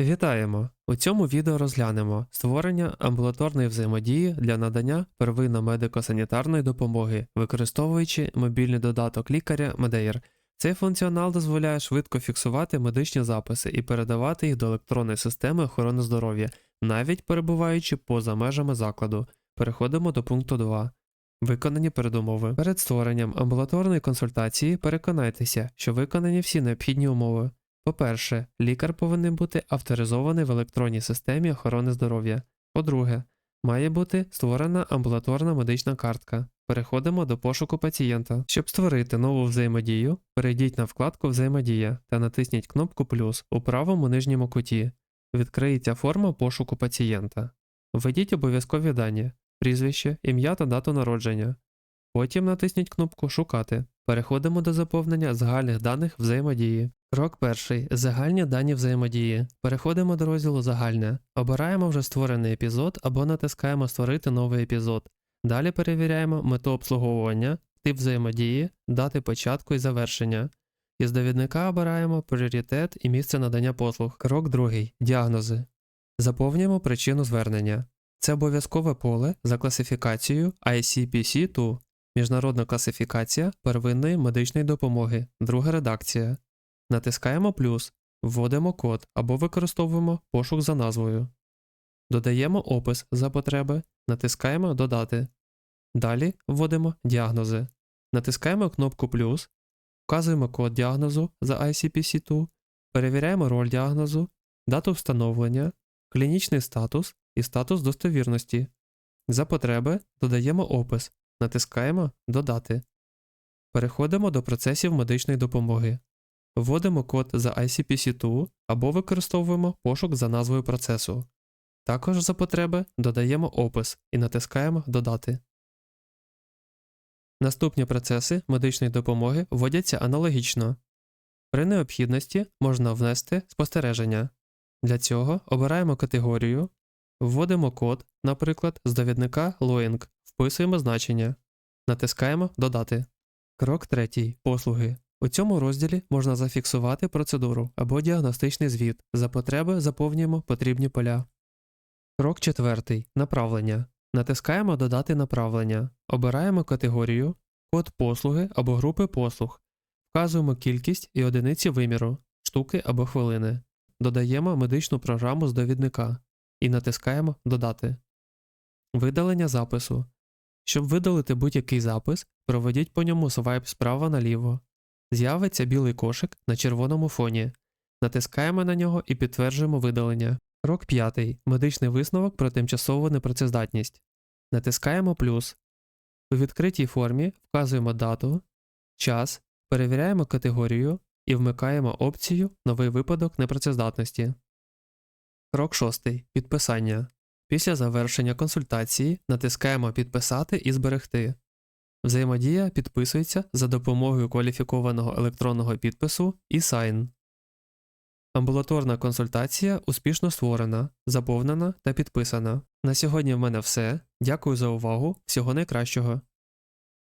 Вітаємо! У цьому відео розглянемо створення амбулаторної взаємодії для надання первинно медико-санітарної допомоги, використовуючи мобільний додаток лікаря Медеєр. Цей функціонал дозволяє швидко фіксувати медичні записи і передавати їх до електронної системи охорони здоров'я, навіть перебуваючи поза межами закладу. Переходимо до пункту 2. Виконані передумови. Перед створенням амбулаторної консультації переконайтеся, що виконані всі необхідні умови. По-перше, лікар повинен бути авторизований в електронній системі охорони здоров'я. По-друге, має бути створена амбулаторна медична картка. Переходимо до пошуку пацієнта. Щоб створити нову взаємодію, перейдіть на вкладку Взаємодія та натисніть кнопку плюс у правому нижньому куті. Відкриється форма пошуку пацієнта. Введіть обов'язкові дані, прізвище, ім'я та дату народження. Потім натисніть кнопку Шукати. Переходимо до заповнення загальних даних взаємодії. Крок перший. Загальні дані взаємодії. Переходимо до розділу Загальне. Обираємо вже створений епізод або натискаємо Створити новий епізод. Далі перевіряємо мету обслуговування, тип взаємодії, дати початку і завершення. Із довідника обираємо пріоритет і місце надання послуг. Крок другий. Діагнози. Заповнюємо причину звернення. Це обов'язкове поле за класифікацією ICPC-2 Міжнародна класифікація первинної медичної допомоги, друга редакція. Натискаємо плюс, вводимо код або використовуємо пошук за назвою. Додаємо опис за потреби, натискаємо Додати. Далі вводимо діагнози. Натискаємо кнопку плюс, вказуємо код діагнозу за ICPC-2, перевіряємо роль діагнозу, дату встановлення, клінічний статус і статус достовірності. За потреби додаємо опис, натискаємо Додати. Переходимо до процесів медичної допомоги. Вводимо код за ICPC-2 або використовуємо пошук за назвою процесу. Також за потреби додаємо опис і натискаємо Додати. Наступні процеси медичної допомоги вводяться аналогічно. При необхідності можна внести спостереження. Для цього обираємо категорію, вводимо код, наприклад, з довідника Loing, вписуємо значення, натискаємо Додати. Крок третій. Послуги. У цьому розділі можна зафіксувати процедуру або діагностичний звіт. За потреби заповнюємо потрібні поля. Крок четвертий. Направлення. Натискаємо Додати направлення. Обираємо категорію, код послуги або групи послуг. Вказуємо кількість і одиниці виміру, штуки або хвилини. Додаємо медичну програму з довідника і натискаємо Додати. Видалення запису. Щоб видалити будь-який запис, проведіть по ньому свайп справа наліво. З'явиться білий кошик на червоному фоні. Натискаємо на нього і підтверджуємо видалення. Крок 5. Медичний висновок про тимчасову непрацездатність. Натискаємо плюс. У відкритій формі вказуємо дату, час, перевіряємо категорію і вмикаємо опцію Новий випадок непрацездатності. Крок 6. Підписання. Після завершення консультації натискаємо Підписати і зберегти. Взаємодія підписується за допомогою кваліфікованого електронного підпису і Sign. Амбулаторна консультація успішно створена, заповнена та підписана. На сьогодні в мене все. Дякую за увагу. Всього найкращого.